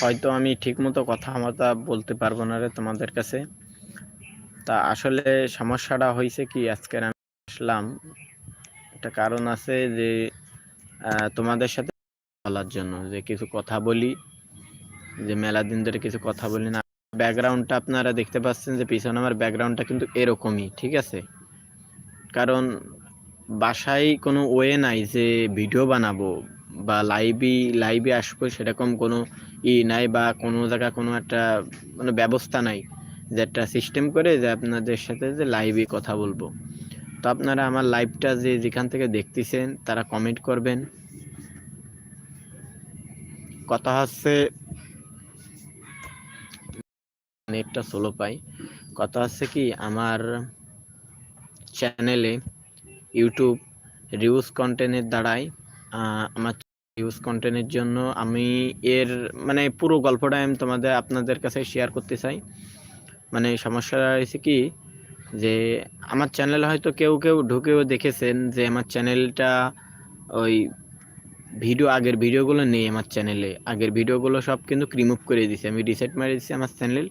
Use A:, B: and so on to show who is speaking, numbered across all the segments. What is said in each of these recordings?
A: হয়তো আমি ঠিকমতো কথা মতো বলতে পারব না রে তোমাদের কাছে। তা আসলে সমস্যাটা হয়েছে কি আজকের আমি আসলাম। একটা কারণ আছে যে তোমাদের সাথে বলার জন্য যে কিছু কথা বলি, যে মেলা দিন ধরে কিছু কথা বলি না। ব্যাকগ্রাউন্ডটা আপনারা দেখতে পাচ্ছেন যে পিছনে আমার ব্যাকগ্রাউন্ডটা কিন্তু এরকমই, ঠিক আছে? কারণ বাসায় কোনো ওয়ে নাই যে ভিডিও বানাবো বা লাইভই, লাইভে আসব সেরকম কোনো ই নাই বা কোনো জায়গা কোনো একটা মানে ব্যবস্থা নাই যে একটা সিস্টেম করে যে আপনাদের সাথে যে লাইভে কথা বলব। তো আপনারা আমার লাইভটা যে যেখান থেকে দেখতেছেন, তারা কমেন্ট করবেন। কথা হচ্ছে নেটটা স্লো পাই। কথা হচ্ছে কি, আমার চ্যানেলে ইউটিউব রিউজ কন্টেন্টের দ্বারাই আমার ইউজ কন্টেন্টের জন্য আমি এর মানে পুরো গল্পটা আমি তোমাদের, আপনাদের কাছে শেয়ার করতে চাই। মানে সমস্যা হয়েছে কি, যে আমার চ্যানেল হয়তো কেউ কেউ ঢুকেও দেখেছেন যে আমার চ্যানেলটা ওই ভিডিও আগের ভিডিওগুলো নেই আমার চ্যানেলে আগের ভিডিওগুলো সব কিন্তু রিমুভ করে দিয়েছি। আমি রিসেট মারি দিয়েছি আমার চ্যানেল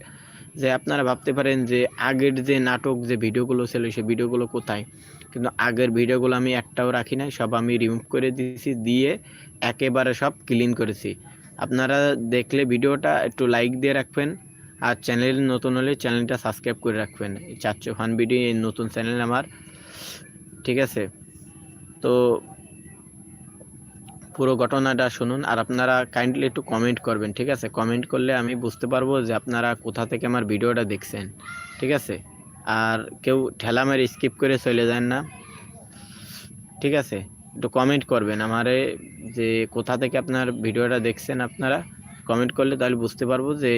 A: যে আপনারা ভাবতে পারেন যে আগের যে নাটক, যে ভিডিওগুলো ছিল, সেই ভিডিওগুলো কোথায়? কিন্তু আগের ভিডিওগুলো আমি একটাও রাখি নাই। সব আমি রিমুভ করে দিয়েছি। দিয়ে একেবারে সব ক্লিন করেছি। আপনারা দেখলে ভিডিওটা একটু লাইক দিয়ে রাখবেন, আর চ্যানেল নতুন হলে চ্যানেলটা সাবস্ক্রাইব করে রাখবেন। চারশো খান ভিডিও এই নতুন চ্যানেল আমার, ঠিক আছে? তো পুরো ঘটনাটা শুনুন, আর আপনারা কাইন্ডলি একটু কমেন্ট করবেন, ঠিক আছে? কমেন্ট করলে আমি বুঝতে পারব যে আপনারা কোথা থেকে আমার ভিডিওটা দেখছেন, ঠিক আছে? আর কেউ ঠেলা মেরে স্কিপ করে চলে যান না, ঠিক আছে? একটু কমেন্ট করবেন। আমারে যে কোথা থেকে আপনার ভিডিওটা দেখছেন আপনারা কমেন্ট করলে তাহলে বুঝতে পারব যে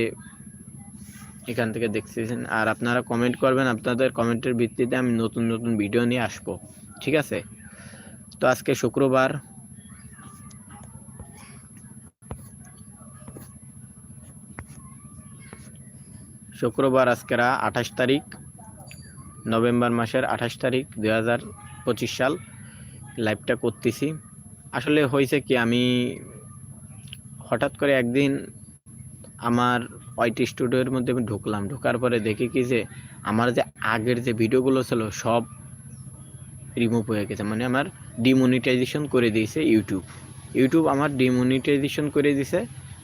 A: এখান থেকে দেখতেছেন। আর আপনারা কমেন্ট করবেন, আপনাদের কমেন্টের ভিত্তিতে আমি নতুন নতুন ভিডিও নিয়ে আসব। ঠিক আছে? তো আজকে শুক্রবার। শুক্রবার আজকেরা আঠাশ তারিখ, নভেম্বর মাসের আঠাশ তারিখ, দুই হাজার পঁচিশ সাল। লাইভটা করতেছি। আসলে হয়েছে কি, আমি হঠাৎ করে একদিন আমার ওয়াইটি স্টুডিওর মধ্যে আমি ঢুকলাম। ঢোকার পরে দেখি কি যে, আমার যে আগের যে ভিডিওগুলো ছিল, সব রিমুভ হয়ে গেছে। মানে আমার ডিমনিটাইজেশন করে দিয়েছে ইউটিউব ইউটিউব আমার ডিমনিটাইজেশন করে দিছে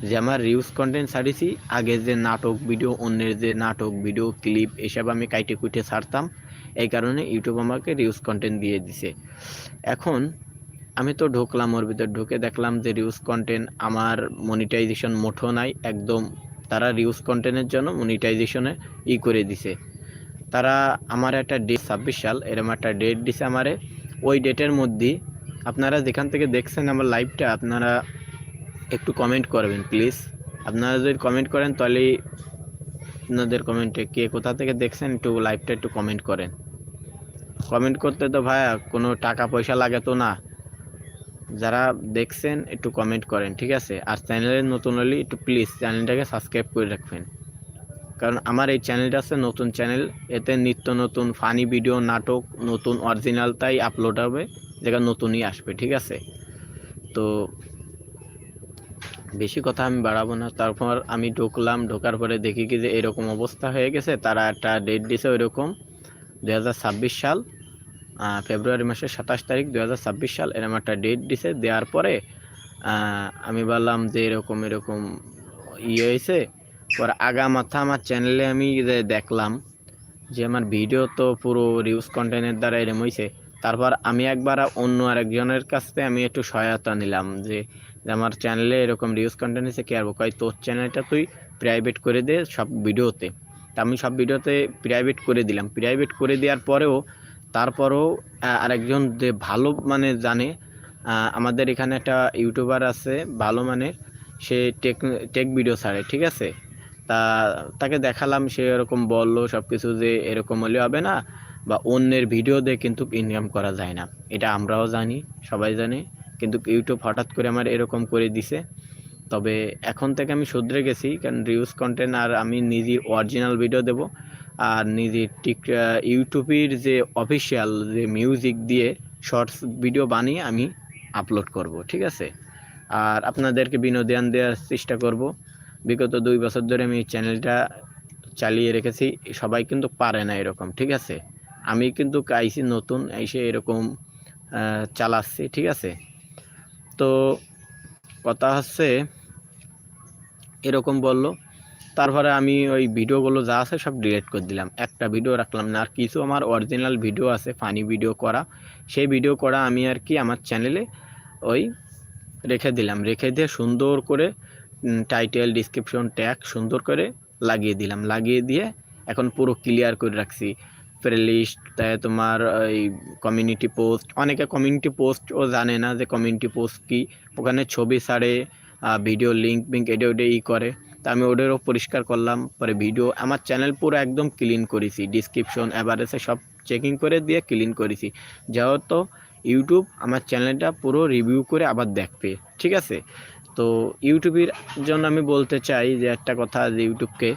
A: যে আমার রিউজ কন্টেন্ট ছাড়িছি। আগের যে নাটক ভিডিও অন্যের যে নাটক ভিডিও ক্লিপ এসব আমি কাইটে কুইটে ছাড়তাম। এই কারণে ইউটিউব আমাকে রিউজ কন্টেন্ট দিয়ে দিছে। এখন আমি তো ঢুকলাম, ওর ভিতর ঢুকে দেখলাম যে রিউজ কন্টেন্ট আমার মনিটাইজেশন মোটো নাই, একদম তারা রিউজ কন্টেন্টের জন্য মনিটাইজেশনে ই করে দিছে। তারা আমার একটা ডেট ছাব্বিশ সাল, এরম একটা ডেট দিছে আমারে। ওই ডেটের মধ্যেই আপনারা যেখান থেকে দেখছেন আমার লাইভটা আপনারা একটু কমেন্ট করবেন প্লিজ আপনারা যদি কমেন্ট করেন, তাহলে আপনাদের কমেন্টে কে কোথা থেকে দেখছেন, একটু লাইভটা একটু কমেন্ট করেন। কমেন্ট করতে তো ভাইয়া কোনো টাকা পয়সা লাগে তো না। যারা দেখছেন, একটু কমেন্ট করেন, ঠিক আছে? আর চ্যানেলে নতুন হলে একটু প্লিজ চ্যানেলটাকে সাবস্ক্রাইব করে রাখবেন। কারণ আমার এই চ্যানেলটা আছে, নতুন চ্যানেল এতে নিত্য নতুন ফানি ভিডিও নাটক, নতুন অরিজিনাল তাই আপলোড হবে, যেটা নতুনই আসবে, ঠিক আছে? তো বেশি কথা আমি বাড়াবো না। তারপর আমি ঢুকলাম, ঢোকার পরে দেখি কি যে এরকম অবস্থা হয়ে গেছে, তারা একটা ডেট দিছে ওইরকম। দু হাজার ছাব্বিশ সাল ফেব্রুয়ারি মাসের সাতাশ তারিখ দু হাজার ছাব্বিশ সাল এরকম একটা ডেট দিছে। দেওয়ার পরে আমি বললাম যে এরকম এরকম ইয়ে হয়েছে। পরে আগা মাথা আমার চ্যানেলে আমি দেখলাম যে আমার ভিডিও তো পুরো রিউজ কন্টেন্টের দ্বারা এরম হয়েছে তারপর আমি একবার অন্য আরেকজনের কাছ থেকে আমি একটু সহায়তা নিলাম যে আমার চ্যানেলে এরকম রিউজ কন্টেন্ট এসে কে আর কয় তোর চ্যানেলটা তুই প্রাইভেট করে দে সব ভিডিওতে তা আমি সব ভিডিওতে প্রাইভেট করে দিলাম। প্রাইভেট করে দেওয়ার পরেও তারপরেও আরেকজন যে ভালো মানে জানে আমাদের এখানে একটা ইউটিউবার আছে ভালো মানের, সে টেক টেক ভিডিও ছাড়ে, ঠিক আছে? তা তাকে দেখালাম, সে এরকম বলল সব কিছু যে এরকম হলে হবে না বা অন্যের ভিডিও দিয়ে কিন্তু ইনকাম করা যায় না। এটা আমরাও জানি, সবাই জানে, কিন্তু ইউটিউব হঠাৎ করে আমার এরকম করে দিছে। তবে এখন থেকে আমি শুধরে গেছি, কারণ রিউজ কন্টেন্ট আর আমি নিজে অরিজিনাল ভিডিও দেব। আর নিজে টিক ইউটিউবের যে অফিসিয়াল যে মিউজিক দিয়ে শর্টস ভিডিও বানিয়ে আমি আপলোড করব, ঠিক আছে? আর আপনাদেরকে বিনোদন দেওয়ার চেষ্টা করব। বিগত দুই বছর ধরে আমি চ্যানেলটা চালিয়ে রেখেছি, সবাই কিন্তু পারে না এরকম, ঠিক আছে? আমি কিন্তু আইসি নতুন, এসে এরকম চালাচ্ছি, ঠিক আছে? তো কথা হচ্ছে, এরকম বলল। তারপরে আমি ওই ভিডিওগুলো যা আছে সব ডিলিট করে দিলাম। একটা ভিডিও রাখলাম না, আর কিছু আমার অরিজিনাল ভিডিও আছে ফানি ভিডিও করা, সেই ভিডিও করা আমি আর কি আমার চ্যানেলে ওই রেখে দিলাম। রেখে দিয়ে সুন্দর করে টাইটেল ডিসক্রিপশন ট্যাগ সুন্দর করে লাগিয়ে দিলাম। লাগিয়ে দিয়ে এখন পুরো ক্লিয়ার করে রাখছি। প্লেলিস্ট তাই তোমার ওই কমিউনিটি পোস্ট অনেকে কমিউনিটি পোস্টও জানে না যে কমিউনিটি পোস্ট কি। ওখানে ছবি ছাড়ে ভিডিও লিঙ্ক বিঙ্ক এটা ওটা ই করে। তা আমি ওদেরও পরিষ্কার করলাম। পরে ভিডিও আমার চ্যানেল পুরো একদম ক্লিন করেছি। ডিসক্রিপশন অ্যাভারেজে সব চেকিং করে দিয়ে ক্লিন করেছি। যেহেতু ইউটিউব আমার চ্যানেলটা পুরো রিভিউ করে আবার দেখবে, ঠিক আছে? তো ইউটিউবের জন্য আমি বলতে চাই যে একটা কথা যে ইউটিউবকে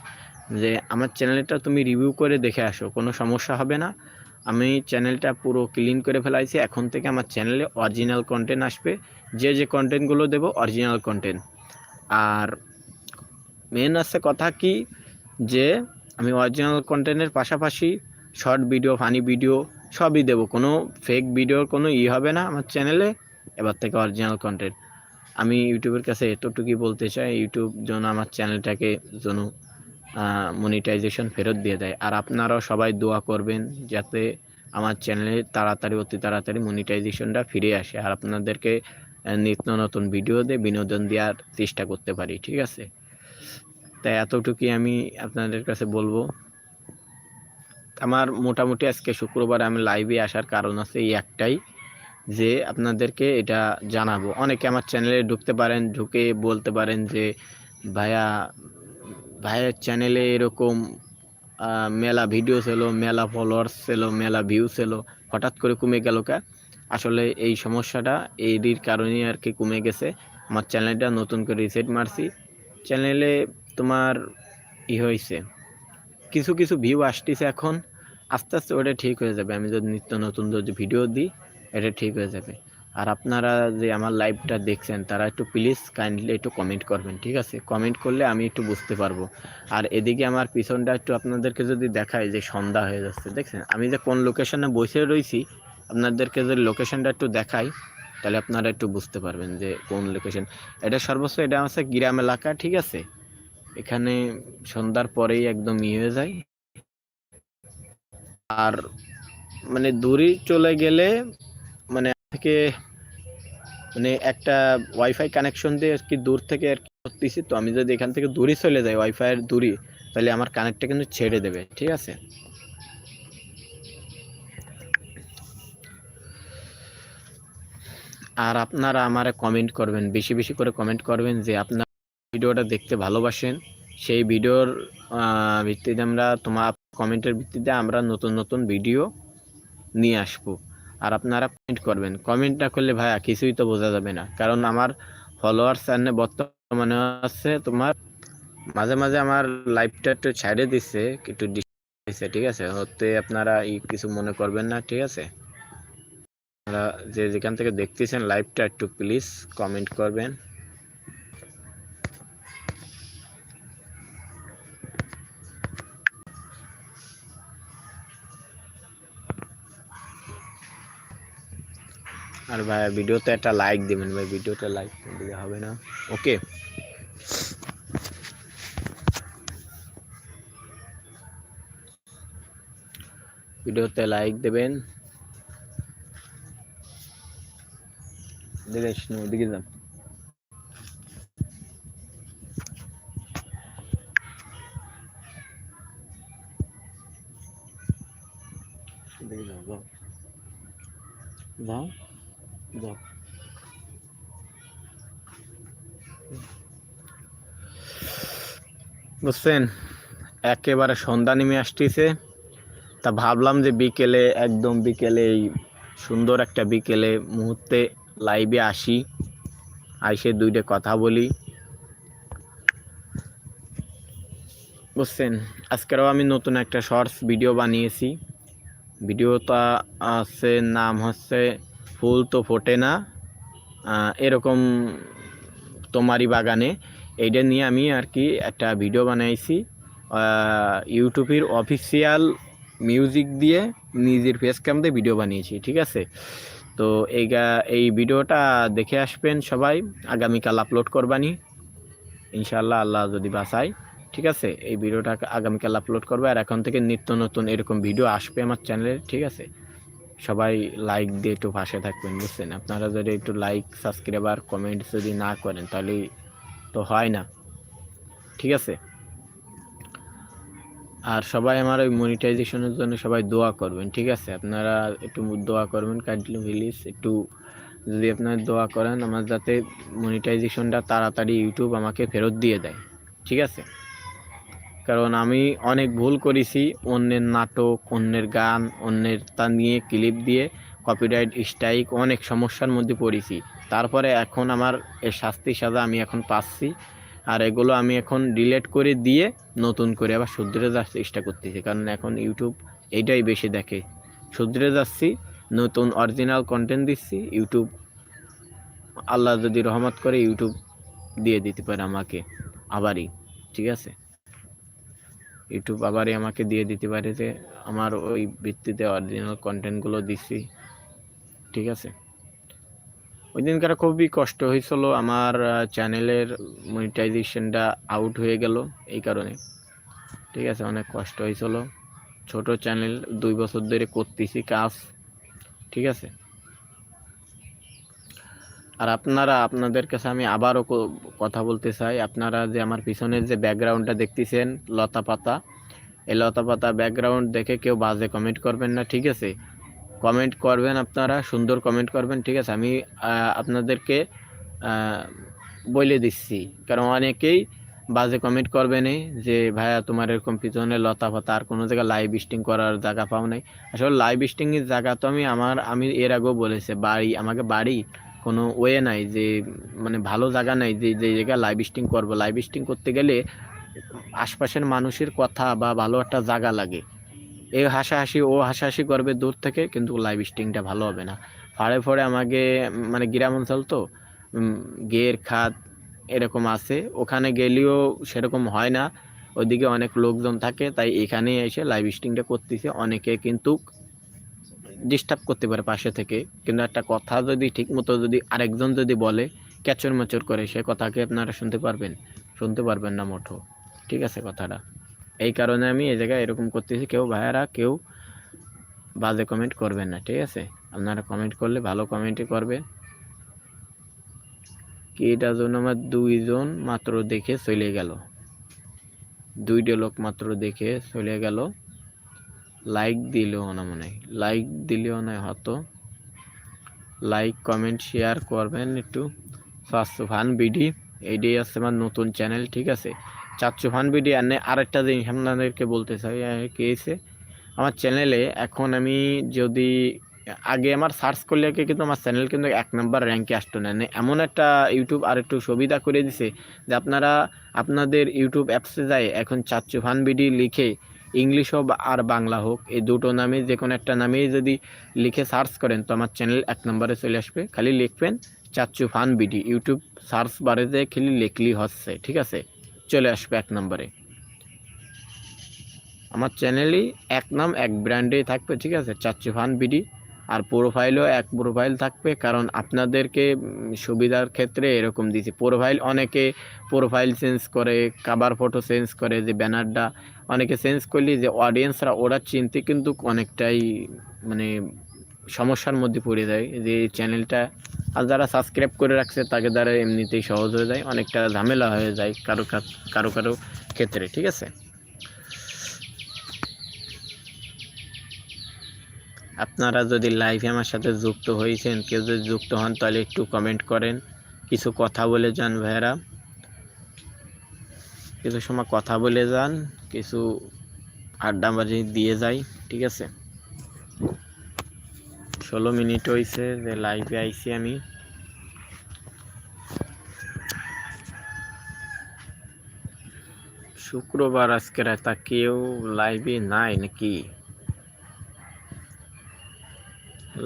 A: যে আমার চ্যানেলটা তুমি রিভিউ করে দেখে আসো, কোনো সমস্যা হবে না। আমি চ্যানেলটা পুরো ক্লিন করে ফেলাইছি, এখন থেকে আমার চ্যানেলে অরিজিনাল কন্টেন্ট আসবে। যে যে কন্টেন্টগুলো দেবো অরিজিনাল কন্টেন্ট আর মেন আছে কথা কি, যে আমি অরিজিনাল কন্টেন্টের পাশাপাশি শর্ট ভিডিও ফানি ভিডিও সবই দেবো। কোনো ফেক ভিডিওর কোনো ই হবে না আমার চ্যানেলে এবার থেকে অরিজিনাল কন্টেন্ট আমি ইউটিউবের কাছে এতটুকুই বলতে চাই, ইউটিউব যেন আমার চ্যানেলটাকে যেন মনিটাইজেশন ফেরত দিয়ে দেয়। আর আপনারাও সবাই দোয়া করবেন যাতে আমার চ্যানেলে তাড়াতাড়ি, অতি তাড়াতাড়ি মনিটাইজেশনটা ফিরে আসে। আর আপনাদেরকে নিত্য নতুন ভিডিও দিয়ে বিনোদন দেওয়ার চেষ্টা করতে পারি, ঠিক আছে? তাই এতটুকুই আমি আপনাদের কাছে বলব। আমার মোটামুটি আজকে শুক্রবার আমি লাইভে আসার কারণ আছে এই একটাই, যে আপনাদেরকে এটা জানাব। অনেকে আমার চ্যানেলে ঢুকতে পারেন, ঢুকে বলতে পারেন যে, ভাইয়া ভাইয়ের চ্যানেলে এরকম মেলা ভিডিও ছিল মেলা ফলোয়ার্স ছিল মেলা ভিউ ছিল হঠাৎ করে কমে গেল কা? আসলে এই সমস্যাটা এরই কারণেই আর কি কমে গেছে। আমার চ্যানেলটা নতুন করে রিসেট মারছি। চ্যানেলে তোমার ই হয়েছে। কিছু কিছু ভিউ আসতেছে এখন। আস্তে আস্তে ওটা ঠিক হয়ে যাবে। আমি যদি নিত্য নতুন যদি ভিডিও দিই, এটা ঠিক হয়ে যাবে। আর আপনারা যে আমার লাইভটা দেখছেন, তারা একটু প্লিজ কাইন্ডলি একটু কমেন্ট করবেন, ঠিক আছে? কমেন্ট করলে আমি একটু বুঝতে পারব। আর এদিকে আমার পিছনটা একটু আপনাদেরকে যদি দেখায় যে সন্ধ্যা হয়ে যাচ্ছে, দেখছেন? আমি যে কোন লোকেশনে বসে রয়েছি, আপনাদেরকে যদি লোকেশনটা একটু দেখাই, তাহলে আপনারা একটু বুঝতে পারবেন যে কোন লোকেশন এটা সর্বোচ্চ এটা হচ্ছে গ্রাম এলাকা, ঠিক আছে? এখানে সন্ধ্যার পরেই একদম ইয়ে হয়ে যায়। আর মানে দূরে চলে গেলে মানে থেকে মানে একটা ওয়াইফাই কানেকশন দিয়ে আর কি দূর থেকে আর কি করতেছি, তো আমি যদি এখান থেকে দূরে চলে যাই ওয়াইফাইয়ের দূরে, তাহলে আমার কানেক্টটা কিন্তু ছেড়ে দেবে, ঠিক আছে? আর আপনারা আমারে কমেন্ট করবেন, বেশি বেশি করে কমেন্ট করবেন যে আপনার ভিডিওটা দেখতে ভালোবাসেন। সেই ভিডিওর ভিত্তিতে আমরা তোমার কমেন্টের ভিত্তিতে আমরা নতুন নতুন ভিডিও নিয়ে আসব। আর আপনারা কমেন্ট করবেন। কমেন্ট না করলে ভাইয়া কিছুই তো বোঝা যাবে না। কারণ আমার ফলোয়ার্স চ্যানেলে বর্তমানে আছে তোমার মাঝে মাঝে আমার লাইভটা একটু ছাড়ে দিচ্ছে একটু ডিস্টার্ব ঠিক আছে? হতে আপনারা ই কিছু মনে করবেন না, ঠিক আছে? আপনারা যে যেখান থেকে দেখতেছেন লাইভটা একটু প্লিজ কমেন্ট করবেন। আর ভাই, ভিডিওতে একটা লাইক দিবেন ভাই, ভিডিওতে লাইক দিলে হবে না। ওকে ভিডিওতে লাইক দেবেন। দিলে ওদিকে যান। ওদিকে যাও যাও যাও। যাও। বুঝছেন? একেবারে সন্ধ্যা নেমে আসতেছে। তা ভাবলাম যে বিকেলে, একদম বিকেলে এই সুন্দর একটা বিকেলে মুহূর্তে লাইভে আসি। আইসে দুইটা কথা বলি। বুঝছেন? আজকেরও আমি নতুন একটা শর্টস ভিডিও বানিয়েছি। ভিডিওটা আছে, নাম হচ্ছে ফুল তো ফোটে না। এরকম তোমারই বাগানে। এইটা নিয়ে আমি আর কি একটা ভিডিও বানাইছি। ইউটিউবের অফিসিয়াল মিউজিক দিয়ে নিজের ফেস ক্যাম দিয়ে ভিডিও বানিয়েছি, ঠিক আছে? তো এই এই ভিডিওটা দেখে আসবেন সবাই। আগামীকাল আপলোড করবানি। ইনশাল্লাহ আল্লাহ যদি বাসায় ঠিক আছে? এই ভিডিওটা আগামীকাল আপলোড করবে। আর এখন থেকে নিত্য নতুন এরকম ভিডিও আসবে আমার চ্যানেলে ঠিক আছে? সবাই লাইক দিয়ে একটু পাশে থাকবেন, বুঝছেন? আপনারা যদি একটু লাইক সাবস্ক্রাইব আর কমেন্ট যদি না করেন, তাহলে তো হয় না। ঠিক আছে? আর সবাই আমার ওই মনিটাইজেশনের জন্য সবাই দোয়া করবেন, ঠিক আছে? আপনারা একটু দোয়া করবেন কাইন্ডলি প্লিজ একটু যদি আপনারা দোয়া করেন, আমার যাতে মনিটাইজেশনটা তাড়াতাড়ি ইউটিউব আমাকে ফেরত দিয়ে দেয়, ঠিক আছে? কারণ আমি অনেক ভুল করেছি। অন্যের নাটক, অন্যের গান, অন্যের তা নিয়ে ক্লিপ দিয়ে কপিরাইট স্ট্রাইক অনেক সমস্যার মধ্যে পড়েছি। তারপরে এখন আমার এর শাস্তি সাজা আমি এখন পাচ্ছি। আর এগুলো আমি এখন ডিলেট করে দিয়ে নতুন করে আবার শুধরে যাওয়ার চেষ্টা করতেছি। কারণ এখন ইউটিউব এইটাই বেশি দেখে। শুধরে যাচ্ছি, নতুন অরিজিনাল কন্টেন্ট দিচ্ছি ইউটিউব আল্লাহ যদি রহমত করে ইউটিউব দিয়ে দিতে পারে আমাকে। আবারই, ঠিক আছে? ইউটিউব আবারই আমাকে দিয়ে দিতে পারে যে আমার ওই ভিত্তিতে অরিজিনাল কন্টেন্টগুলো দিচ্ছি ঠিক আছে? ওই দিনকার খুবই কষ্ট হয়েছিল। আমার চ্যানেলের মনিটাইজেশনটা আউট হয়ে গেল এই কারণে। ঠিক আছে, অনেক কষ্ট হয়েছিল। ছোট চ্যানেল দুই বছর ধরে করতেছি কাজ। ঠিক আছে? আর আপনারা, আপনাদের কাছে আমি আবারও কথা বলতে চাই। আপনারা যে আমার পিছনের যে ব্যাকগ্রাউন্ডটা দেখতেছেন, লতা পাতা, এই লতা পাতা ব্যাকগ্রাউন্ড দেখে কেউ বাজে কমেন্ট করবেন না, ঠিক আছে? কমেন্ট করবেন আপনারা, সুন্দর কমেন্ট করবেন, ঠিক আছে? আমি আপনাদেরকে বলে দিচ্ছি। কারণ অনেকেই বাজে কমেন্ট করবে যে, ভাইয়া, তোমার এরকম পিছনে লতা পাতা, আর কোনো জায়গায় লাইভ স্টিং করার জায়গা পাও নাই। আসলে লাইভ স্টিংয়ের জায়গা তো আমি, আমার, আমি এর আগেও বলেছি, বাড়ি, আমাকে বাড়ি কোনো ওয়ে নাই যে মানে ভালো জায়গা নাই যে যে জায়গায় লাইভ স্টিং করব। লাইভ স্টিং করতে গেলে আশপাশের মানুষের কথা বা ভালো একটা জায়গা লাগে। এ হাসাহাসি, ও হাসাহাসি করবে দূর থেকে, কিন্তু লাইভ স্টিংটা ভালো হবে না। ফাড়ে ফাড়ে আমাকে মানে গ্রাম অঞ্চল তো গের, খাত এরকম আছে। ওখানে গেলেও সেরকম হয় না। ওইদিকে অনেক লোকজন থাকে, তাই এখানে এসে লাইভ স্টিংটা করতেছে। অনেকে কিন্তু ডিস্টার্ব করতে পারে পাশে থেকে। কিন্তু একটা কথা যদি ঠিক মতো যদি আরেকজন যদি বলে, ক্যাচর ম্যাচর করে, সে কথাকে আপনারা শুনতে পারবেন। শুনতে পারবেন না মোটো ঠিক আছে কথাটা। এই কারণে আমি এই জায়গায় এরকম করতেছি, কেউ ভাইয়ারা, কেউ বাজে কমেন্ট করবেন না, ঠিক আছে? আপনারা কমেন্ট করলে ভালো কমেন্টই করবে। কি এটার জন্য আমার দুইজন মাত্র দেখে চলে গেল। দুইটা লোক মাত্র দেখে চলে গেল। লাইক দিলেও না মনে লাইক দিলেও না হয়তো। লাইক কমেন্ট শেয়ার করবেন একটু। ফান বিডি এইটাই আছে আমার নতুন চ্যানেল ঠিক আছে? ফান বিডি, আর আরেকটা জিনিস আপনাদেরকে বলতে চাই কি আমার চ্যানেলে এখন আমি যদি আগে আমার সার্চ করলে কিন্তু আমার চ্যানেল কিন্তু এক নম্বর র্যাঙ্কে আসতো না। এমন একটা ইউটিউব আর একটু সুবিধা করে দিছে যে আপনারা আপনাদের ইউটিউব অ্যাপসে যায়, এখন চাচ্ছু ফান বিডি লিখে ইংলিশ হোক আর বাংলা হোক, এই দুটো নামে যে কোনো একটা নামেই যদি লিখে সার্চ করেন, তো আমার চ্যানেল এক নম্বরে চলে আসবে। খালি লিখবেন চাচ্চু ফান বিডি, ইউটিউব সার্চ বারে যে খালি লিখলি হচ্ছে, ঠিক আছে? চলে আসবে এক নম্বরে। আমার চ্যানেলই এক নাম, এক ব্র্যান্ডেই থাকবে, ঠিক আছে? চাচ্চু ফান বিডি। আর প্রোফাইলও এক প্রোফাইল থাকবে, কারণ আপনাদেরকে সুবিধার ক্ষেত্রে এরকম দিয়েছি প্রোফাইল অনেকে প্রোফাইল চেঞ্জ করে কাবার ফটো চেঞ্জ করে, যে ব্যানারটা অনেকে চেঞ্জ করলে যে অডিয়েন্সরা ওরা চিনতে কিন্তু অনেকটাই মানে সমস্যার মধ্যে পড়ে যায়। যে চ্যানেলটা আর যারা সাবস্ক্রাইব করে রাখছে, তাকে দ্বারা এমনিতেই সহজ হয়ে যায়, অনেকটা ঝামেলা হয়ে যায় কারও কারও কারও ক্ষেত্রে, ঠিক আছে? আপনারা যদি লাইভে আমার সাথে যুক্ত হয়েছেন, কেউ যদি যুক্ত হন, তাহলে একটু কমেন্ট করেন। কিছু কথা বলে যান ভাইয়েরা। কিছু সময় কথা বলে যান, কিছু আড্ডাবাজি দিয়ে যাই, ঠিক আছে? ষোলো মিনিট হয়েছে যে লাইভে আইছি আমি। শুক্রবার আজকে রাতা কেউ লাইভে নাই নাকি?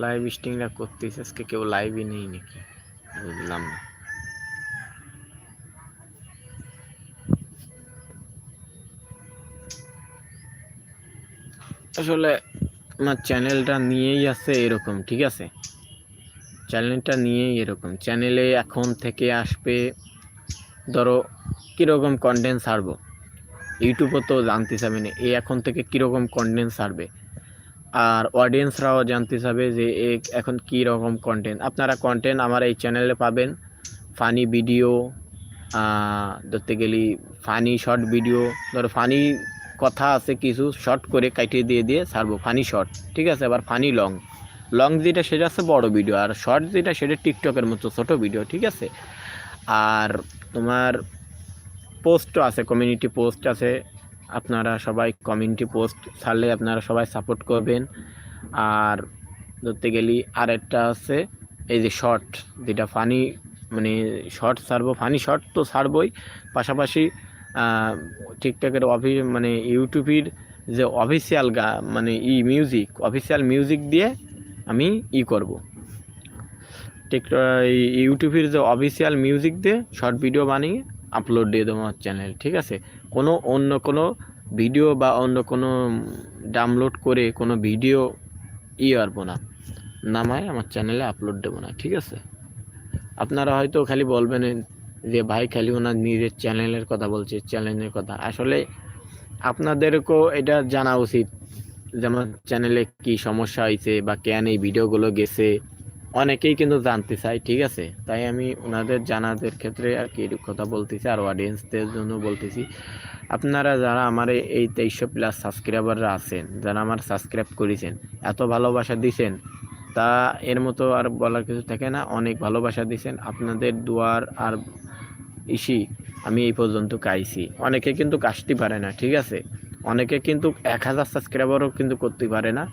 A: লাইভ স্ট্রিমটা করতেছে, আজকে কেউ লাইভই নেই নাকি? বুঝলাম না। আসলে আমার চ্যানেলটা নিয়েই আছে এরকম, ঠিক আছে? চ্যানেলটা নিয়েই এরকম। চ্যানেলে এখন থেকে আসবে, ধরো, কীরকম কন্টেন্ট সারবো ইউটিউবও তো জানতে চাবে না, এ এখন থেকে কীরকম কন্টেন্ট ছাড়বে? আর অডিয়েন্সরাও জানতে চাবে যে এখন কী রকম কন্টেন্ট আপনারা কন্টেন্ট আমার এই চ্যানেলে পাবেন। ফানি ভিডিও ধরতে গেলি ফানি শর্ট ভিডিও ধরো ফানি কথা আছে কিছু শর্ট করে কাটিয়ে দিয়ে দিয়ে ছাড়বো ফানি শর্ট ঠিক আছে? আবার ফানি লং লং যেটা সেটা আছে বড় ভিডিও আর শর্ট যেটা সেটা টিকটকের মতো ছোট ভিডিও ঠিক আছে? আর তোমার পোস্টও আছে কমিউনিটি পোস্ট আছে। আপনারা সবাই কমিউনিটি পোস্ট ছাড়লে আপনারা সবাই সাপোর্ট করবেন। আর ধরতে গেলি আরেকটা আছে, এই যে শর্ট যেটা ফানি মানে শর্ট ছাড়বো ফানি শর্ট তো ছাড়বই। পাশাপাশি টিকটকের অফি মানে ইউটিউবের যে অফিসিয়াল গা মানে ই মিউজিক অফিসিয়াল মিউজিক দিয়ে আমি ই করব। টিকটক ইউটিউবের যে অফিসিয়াল মিউজিক দিয়ে শর্ট ভিডিও বানিয়ে আপলোড দিয়ে দেবো আমার চ্যানেল ঠিক আছে? কোনো অন্য কোনো ভিডিও বা অন্য কোনো ডাউনলোড করে কোনো ভিডিও ই পারব না, নামায় আমার চ্যানেলে আপলোড দেবো না, ঠিক আছে? আপনারা হয়তো খালি বলবেন যে, ভাই, খালি ওনার নিজের চ্যানেলের কথা বলছে চ্যানেলের কথা। আসলে আপনাদেরকেও এটা জানা উচিত যেমন চ্যানেলে কি সমস্যা হয়েছে বা কেন এই ভিডিওগুলো গেছে। অনেকেই কিন্তু জানতে চায়, ঠিক আছে? তাই আমি ওনাদের জানাদের ক্ষেত্রে আর কি কথা বলতেছি আর অডিয়েন্সদের জন্য বলতেছি। আপনারা যারা আমার এই- তেইশশো প্লাস সাবস্ক্রাইবাররা আছেন, যারা আমার সাবস্ক্রাইব করেছেন, এত ভালোবাসা দিছেন, তা এর মতো আর বলার কিছু থাকে না। অনেক ভালোবাসা দিছেন। আপনাদের দুয়ার আর ইসি আমি এই পর্যন্ত কাইছি অনেকে কিন্তু কাশতে পারে না, ঠিক আছে? অনেকে কিন্তু এক হাজার সাবস্ক্রাইবারও কিন্তু করতে পারে না।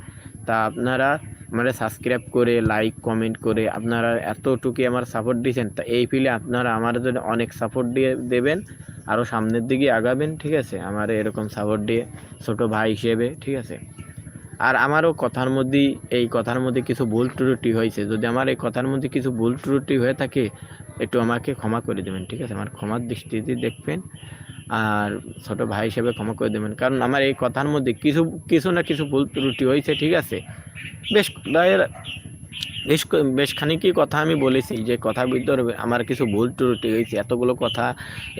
A: তা আপনারা মানে সাবস্ক্রাইব করে লাইক কমেন্ট করে আপনারা এতটুকু আমার সাপোর্ট দিয়েছেন, তা এই ফিলে আপনারা আমার জন্য অনেক সাপোর্ট দিয়ে দেবেন আরও সামনের দিকে আগাবেন, ঠিক আছে? আমার এরকম সাপোর্ট দিয়ে ছোট ভাই হিসেবে, ঠিক আছে? আর আমারও কথার মধ্যেই, এই কথার মধ্যে কিছু ভুল ত্রুটি হয়েছে, যদি আমার এই কথার মধ্যে কিছু ভুল ত্রুটি হয়ে থাকে, একটু আমাকে ক্ষমা করে দেবেন, ঠিক আছে? আমার ক্ষমার দৃষ্টিতে দেখবেন, আর ছোট ভাই হিসেবে ক্ষমা করে দেবেন, কারণ আমার এই কথার মধ্যে কিছু কিছু না কিছু ভুল ত্রুটি হয়েছে, ঠিক আছে? বেশ প্রায় বেশ বেশ খানিকই কথা আমি বলেছি যে কথার ভিতরে আমার কিছু ভুল ত্রুটি হয়েছে। এতগুলো কথা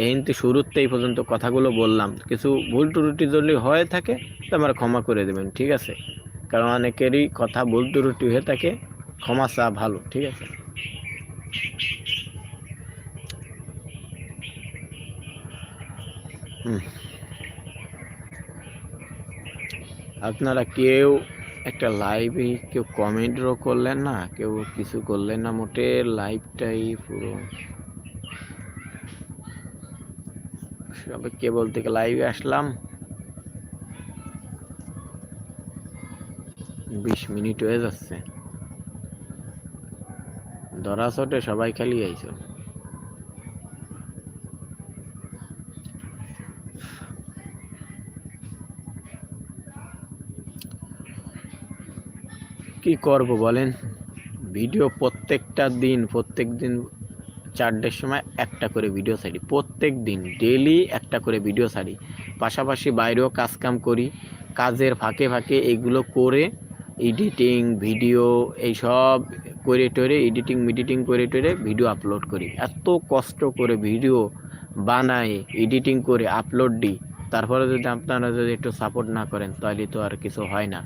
A: এই শুরুতেই পর্যন্ত কথাগুলো বললাম। কিছু ভুল ত্রুটি যদি হয়ে থাকে, তো আমার ক্ষমা করে দেবেন, ঠিক আছে? কারণ অনেকেরই কথা ভুল ত্রুটি হয়ে থাকে, ক্ষমা চা ভালো, ঠিক আছে। আপনারা কেউ একটা লাইভে কেউ কমেন্টও করলেন না? কেউ কিছু করলেন না মোটে? লাইভটাই পুরো সবে কেবল থেকে লাইভে আসলাম। বিশ মিনিট হয়ে যাচ্ছে। ধরা সবাই খালি আইছো কি করব বলেন? ভিডিও প্রত্যেকটা দিন, প্রত্যেক দিন চারটের সময় একটা করে ভিডিও ছাড়ি। প্রত্যেক দিন ডেলি একটা করে ভিডিও ছাড়ি। পাশাপাশি বাইরেও কাজকাম করি। কাজের ফাঁকে ফাঁকে এগুলো করে এডিটিং, ভিডিও এইসব করে টরে, এডিটিং, মিডিটিং করে টরে ভিডিও আপলোড করি। এত কষ্ট করে ভিডিও বানাই, এডিটিং করে, আপলোড দিই তারপরে যদি আপনারা যদি একটু সাপোর্ট না করেন, তাহলে তো আর কিছু হয় না।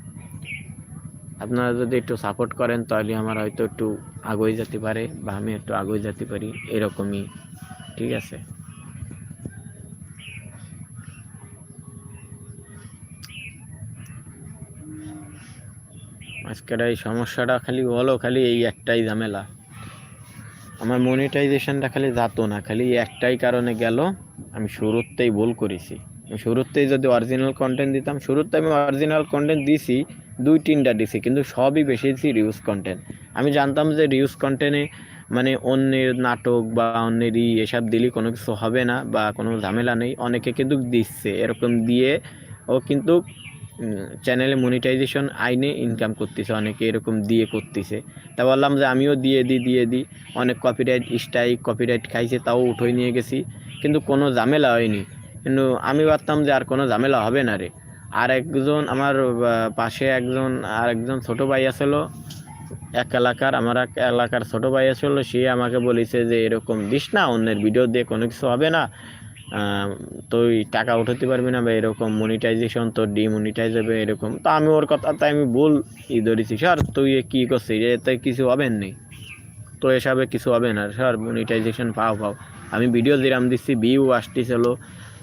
A: আপনারা যদি একটু সাপোর্ট করেন, তাহলে আমার হয়তো একটু আগুয়ে যেতে পারে বা আমি একটু আগুয়ে যেতে পারি, এরকমই। ঠিক আছে? আজকের এই সমস্যাটা খালি হলো খালি এই একটাই ঝামেলা। আমার মনিটাইজেশনটা খালি যাতো না, খালি একটাই কারণে গেল, আমি শুরুতেই ভুল করেছি। শুরুতেই যদি অরিজিনাল কন্টেন্ট দিতাম, শুরুতে আমি অরিজিনাল কন্টেন্ট দিছি দুই তিনটা দিছি কিন্তু সবই বেশি দিছি রিউজ কন্টেন্ট আমি জানতাম যে রিউজ কন্টেন্টে মানে অন্যের নাটক বা অন্যের ই এসব দিলে কোনো কিছু হবে না বা কোনো ঝামেলা নেই, অনেকে কিন্তু দিচ্ছে। এরকম দিয়ে ও কিন্তু চ্যানেলে মনিটাইজেশন আইনে ইনকাম করতেছে, অনেকে এরকম দিয়ে করতেছে। তা বললাম যে আমিও দিয়ে দিই দিয়ে দিই। অনেক কপিরাইট স্ট্রাইক কপিরাইট খাইছে, তাও উঠোই নিয়ে গেছি। কিন্তু কোনো ঝামেলা হয়নি। কিন্তু আমি ভাবতাম যে আর কোনো ঝামেলা হবে না রে। আর একজন আমার পাশে একজন, আর একজন ছোট ভাই আসলো এক এলাকার, আমার এক এলাকার ছোট ভাই আসলো সে আমাকে বলেছে যে, এরকম দিস না, অন্যের ভিডিও দিয়ে কোনো কিছু হবে না। তুই টাকা উঠাতে পারবি না বা এরকম মনিটাইজেশন তোর ডিমনিটাইজ হবে এরকম। তো আমি ওর কথা তাই আমি বল ই ধরেছি। স্যার, তুই কী করছিস? এতে কিছু হবেন নি। তো এসবে কিছু হবে না। স্যার মনিটাইজেশন পাও পাও। আমি ভিডিও দিলাম দিচ্ছি ভিউ আসতেছিল।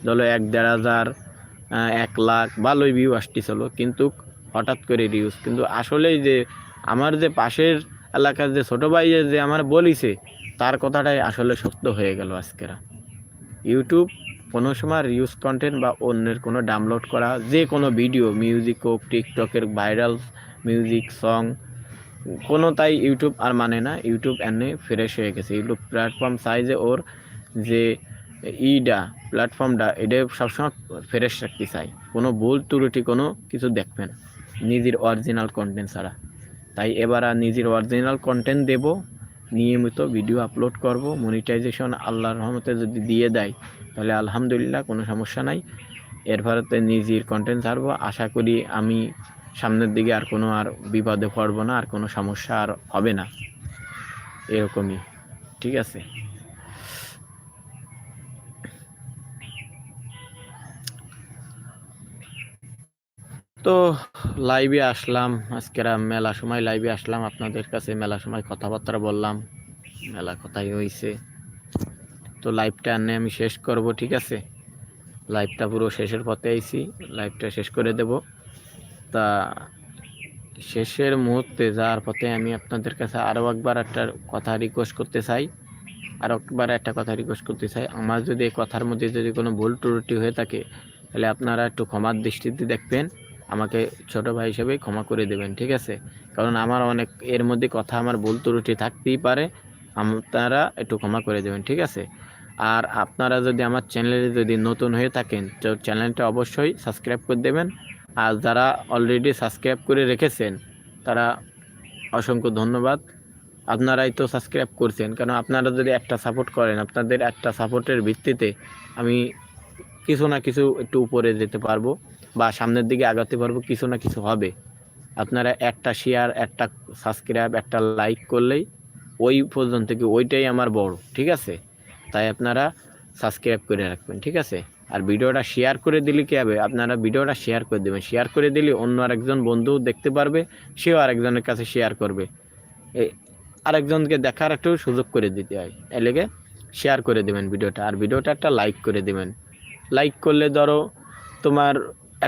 A: ধরো এক দেড় হাজার এক লাখ ভালোই ভিউ আসতেছিল, কিন্তু হঠাৎ করে রিউজ কিন্তু আসলেই যে আমার যে পাশের এলাকার যে ছোটো ভাই যে আমার বলিছে, তার কথাটাই আসলে সত্য হয়ে গেল আজকেরা। ইউটিউব কোনো সময় রিউজ কন্টেন্ট বা অন্যের কোনো ডাউনলোড করা, যে কোনো ভিডিও মিউজিক হোক টিকটকের ভাইরাল মিউজিক সং কোনো তাই ইউটিউব আর মানে না। ইউটিউব এমনি ফ্রেশ হয়ে গেছে। ইউটিউব প্ল্যাটফর্ম সাইজে ওর যে ইডা প্ল্যাটফর্মটা এটা সবসময় ফ্রেশ রাখতে চাই। কোনো ভুল, ত্রুটি, কোনো কিছু দেখবেন নিজের অরিজিনাল কন্টেন্ট ছাড়া। তাই এবার আর নিজের অরিজিনাল কন্টেন্ট দেব, নিয়মিত ভিডিও আপলোড করব মনিটাইজেশন আল্লাহর রহমতে যদি দিয়ে দেয়, তাহলে আলহামদুলিল্লাহ কোনো সমস্যা নাই। এর ভারতে নিজের কন্টেন্ট ছাড়বো। আশা করি আমি সামনের দিকে আর কোনো আর বিপদে পড়ব না, আর কোনো সমস্যা আর হবে না। এরকমই। ঠিক আছে? তো লাইভে আসলাম। আজকের মেলা সময় লাইভে আসলাম আপনাদের কাছে। মেলা সময় কথাবার্তা বললাম। মেলা কথাই হয়েছে তো লাইভটা আনে আমি শেষ করব, ঠিক আছে? লাইভটা পুরো শেষের পথে আইছি। লাইভটা শেষ করে দেব। তা শেষের মুহূর্তে যাওয়ার পথে আমি আপনাদের কাছে আরও একবার একটা কথা রিকোয়েস্ট করতে চাই। আরও একবার একটা কথা রিকোয়েস্ট করতে চাই। আমার যদি এই কথার মধ্যে যদি কোনো ভুল ত্রুটি হয়ে থাকে, তাহলে আপনারা একটু ক্ষমার দৃষ্টিতে দেখবেন। আমাকে ছোট ভাই হিসেবে ক্ষমা করে দেবেন, ঠিক আছে? কারণ আমার অনেক, এর মধ্যে কথা আমার ভুল ত্রুটি থাকতেই পারে, আপনারা একটু ক্ষমা করে দেবেন, ঠিক আছে? আর আপনারা যদি আমার চ্যানেলে যদি নতুন হয়ে থাকেন, তো চ্যানেলটা অবশ্যই সাবস্ক্রাইব করে দেবেন। আর যারা অলরেডি সাবস্ক্রাইব করে রেখেছেন, তারা অসংখ্য ধন্যবাদ। আপনারাই তো সাবস্ক্রাইব করছেন কারণ আপনারা যদি একটা সাপোর্ট করেন, আপনাদের একটা সাপোর্টের ভিত্তিতে আমি কিছু না কিছু একটু উপরে যেতে পারব। বা সামনের দিকে আগাতে পারব, কিছু না কিছু হবে। আপনারা একটা শেয়ার একটা সাবস্ক্রাইব একটা লাইক করলেই ওই পর্যন্ত কি ওইটাই আমার বড়, ঠিক আছে? তাই আপনারা সাবস্ক্রাইব করে রাখবেন, ঠিক আছে? আর ভিডিওটা শেয়ার করে দিলে কী হবে? আপনারা ভিডিওটা শেয়ার করে দেবেন। শেয়ার করে দিলে অন্য আরেকজন বন্ধু দেখতে পারবে, সেও আরেকজনের কাছে শেয়ার করবে। আরেকজনকে দেখার একটু সুযোগ করে দিতে হয়। এলেগে শেয়ার করে দেবেন ভিডিওটা। আর ভিডিওটা একটা লাইক করে দেবেন। লাইক করলে ধরো তোমার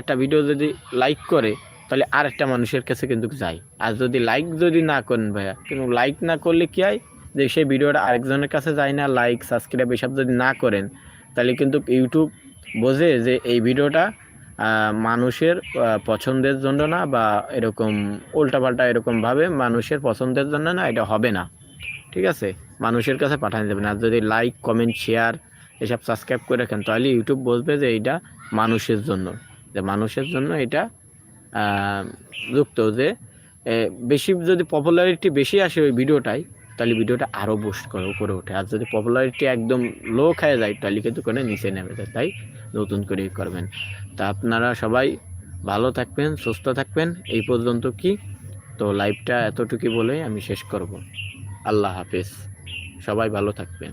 A: একটা ভিডিও যদি লাইক করে, তাহলে আর একটা মানুষের কাছে কিন্তু যায়। আর যদি লাইক যদি না করেন ভাইয়া, কিন্তু লাইক না করলে কি হয়? যে সেই ভিডিওটা আরেকজনের কাছে যায় না লাইক সাবস্ক্রাইব এসব যদি না করেন, তাহলে কিন্তু ইউটিউব বোঝে যে এই ভিডিওটা মানুষের পছন্দের জন্য না বা এরকম উল্টাপাল্টা এরকমভাবে মানুষের পছন্দের জন্য না এটা হবে না। ঠিক আছে? মানুষের কাছে পাঠানো যাবে না। যদি লাইক কমেন্ট শেয়ার এসব সাবস্ক্রাইব করে রাখেন, তাহলে ইউটিউব বলবে যে এইটা মানুষের জন্য। যে মানুষের জন্য এটা যুক্ত যে বেশি যদি পপুলারিটি বেশি আসে ওই ভিডিওটাই, তাহলে ভিডিওটা আরও বুস্ট করে, উপরে ওঠে। আর যদি পপুলারিটি একদম লো খায় যায়, তাহলে কিন্তু কোনো নিচে নেমে যায়। তাই নতুন করে করবেন। তা আপনারা সবাই ভালো থাকবেন, সুস্থ থাকবেন। এই পর্যন্ত কি? তো লাইভটা এতটুকু বলে আমি শেষ করব। আল্লাহ হাফেজ। সবাই ভালো থাকবেন।